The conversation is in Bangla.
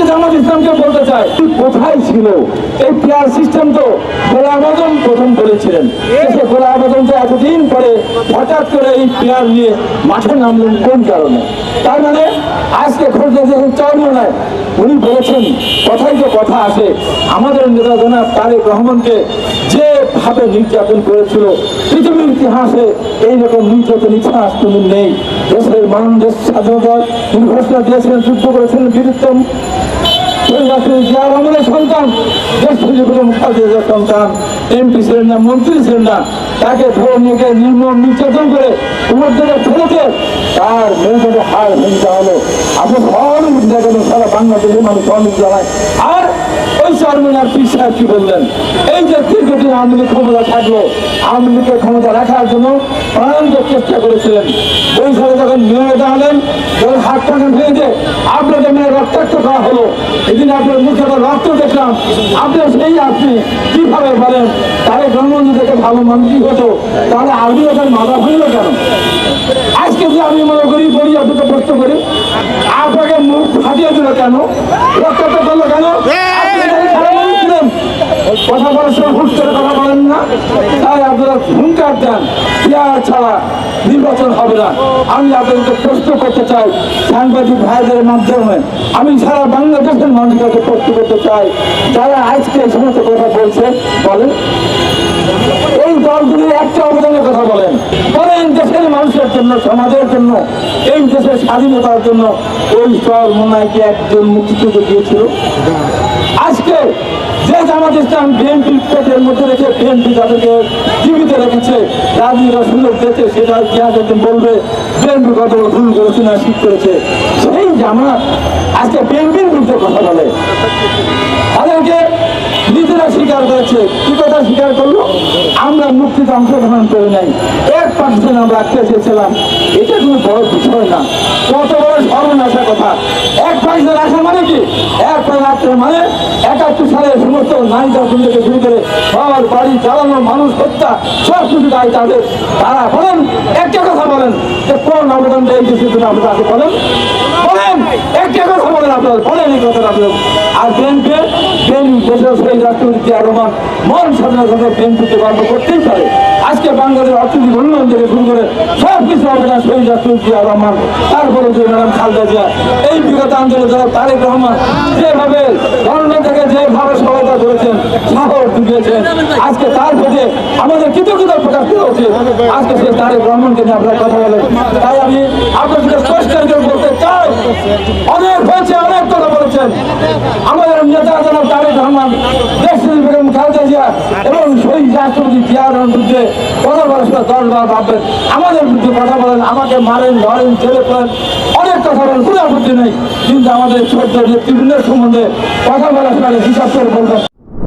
আজকে জামাত ইসলামকে বলতে চাই কোথায় ছিল? এই প্লেয়ার সিস্টেম তো গোলা আবেদন প্রথম করেছিলেন। সে গোলা আবেদন তো এতদিন পরে হঠাৎ করে এই প্লেয়ার নিয়ে মাঠে নামলেন কোন কারণে? তার মানে আজকে খোঁজে চাই চাউল নয় উনি বলেছেন কথাই তো কথা আছে। আমাদের নেতা জনাব তারেক রহমানকে যেভাবে নির্যাতন করেছিল। পৃথিবীর ইতিহাসে এইরকম নির্যাতন ইতিহাস তুমি নেই। দেশের মানুষ স্বাধীনতার ঘোষণা দিয়েছিলেন যুদ্ধ করেছিলেন বীরুত্তম মন্ত্রী তাকে করে আপনি মানুষ সহমত জানায়। আর ওই পীর সাহেব কি বললেন? এই যে দীর্ঘদিন আওয়ামী ক্ষমতা থাকল, আওয়ামী লীগের ক্ষমতা রাখার জন্য প্রাণান্ত চেষ্টা করেছিলেন। ওই সালে যখন মেয়ে দাঁড়ালেন যখন হাত টাকা ভেঙে আপনাদের মেয়ে রক্তাক্ত করা হলো। এদিন আপনার মুখে আবার রক্ত দেখলাম আপনি সেই আপনি কীভাবে বলেন? তাহলে জন্মবন্ধু থেকে ভালো মানুষই হতো? তাহলে আরবি ওদের মাথা ভাঙলো কেন? আজকে যে আমি মনে করি, বলি আপনাকে প্রশ্ন করি, আপনাকে মুখ ফাটিয়ে দিল কেন? রক্তাক্ত করল কেন? কথা বলার সময় হুট করে কথা বলেন না। তাই আপনারা হুঙ্কার দেন। পেয়ার ছাড়া নির্বাচন হবে না। আমি আপনাদেরকে প্রশ্ন করতে চাই, সাংবাদিক ভাইদের মাধ্যমে। আমি সারা বাংলাদেশের মানুষকে প্রশ্ন করতে চাই, যারা আজকে সমস্ত কথা বলছে, বলেন। এই দলগুলির একটা অবদানের কথা বলেন। বলেন দেশের মানুষের জন্য, সমাজের জন্য, এই দেশের স্বাধীনতার জন্য। ওই দল মোনাইকে একজন মুক্তিযুদ্ধ দিয়েছিল? ইসলাম বিএনপি পেটের মধ্যে রেখে বিএনপি তাদেরকে জীবিত রেখেছে রাজনীতিরা সুযোগ দিয়েছে সেটা ইতিহাস একদিন বলবে? বিএনপি কত ভুল করেছে না ঠিক করেছে? সেই জামাত আজকে বিএনপির বিরুদ্ধে কথা বলে। তাদেরকে স্বীকার করেছে। কি কথা স্বীকার করল? আমরা মুক্তিতে অংশগ্রহণ করে নাই। এক পার্সেন্ট আমরা রাখতে চেয়েছিলাম এটা কোনো বড় বিষয় না। কত বড় সর্বনাশা কথা। এক পার্সেন্ট রাখা মানে কি? এক পার্সেন্ট মানে একাত্তর সালে সমস্ত নারী দর্শন থেকে শুরু করে ঘর, বাড়ি জ্বালানো মানুষ হত্যা, সব কিছু দায় তাদের। তারা বলেন, একটা কথা বলেন, যে কোন অবদানটা এই দেশের জন্য আপনারা বলেন? বলেন, একটা কথা বলেন আপনারা। বলেন এই কথাটা আপনারা আর বিএনপি বিএনপি দেশের সেই রাষ্ট্রপতি জিয়া মন স্বাধীনতা বিএনপিকে গর্ব করতেই পারে। আজকে বাংলাদেশের অর্থনৈতিক উন্নয়ন থেকে শুরু করে সব কিছু হবে না শহীদ তারপরে যে ম্যাডাম খালেদা জিয়া, এই বিগত আন্দোলনে যারা তারেক রহমান যেভাবে গভর্নমেন্ট থেকে যেভাবে সহায়তা করেছেন সাহস জুগিয়েছেন আজকে তার প্রতি আমাদের কৃতজ্ঞতা প্রকাশ করা উচিত আজকে সে তারেক রহমানকে নিয়ে আপনারা কথা বলেন। তাই আমি পরিষ্কার করে বলতে চাই, অনেক হয়েছে, অনেক। নেতা জনাব তারেক রহমান, দেশ বেগম খালেদা জিয়া এবং শহীদ রাষ্ট্রপতি জিয়া রহমান বিরুদ্ধে কথা বলার সময় দশ বার ভাববেন আমাদের বিরুদ্ধে কথা বলেন, আমাকে মারেন, ধরেন ছেলে করেন অনেক কথা বলেন, কোনো আপত্তি নেই। কিন্তু আমাদের ছোট্ট নেতৃবৃন্দের সম্বন্ধে কথা বলার সময় হিসাব করে বলবেন।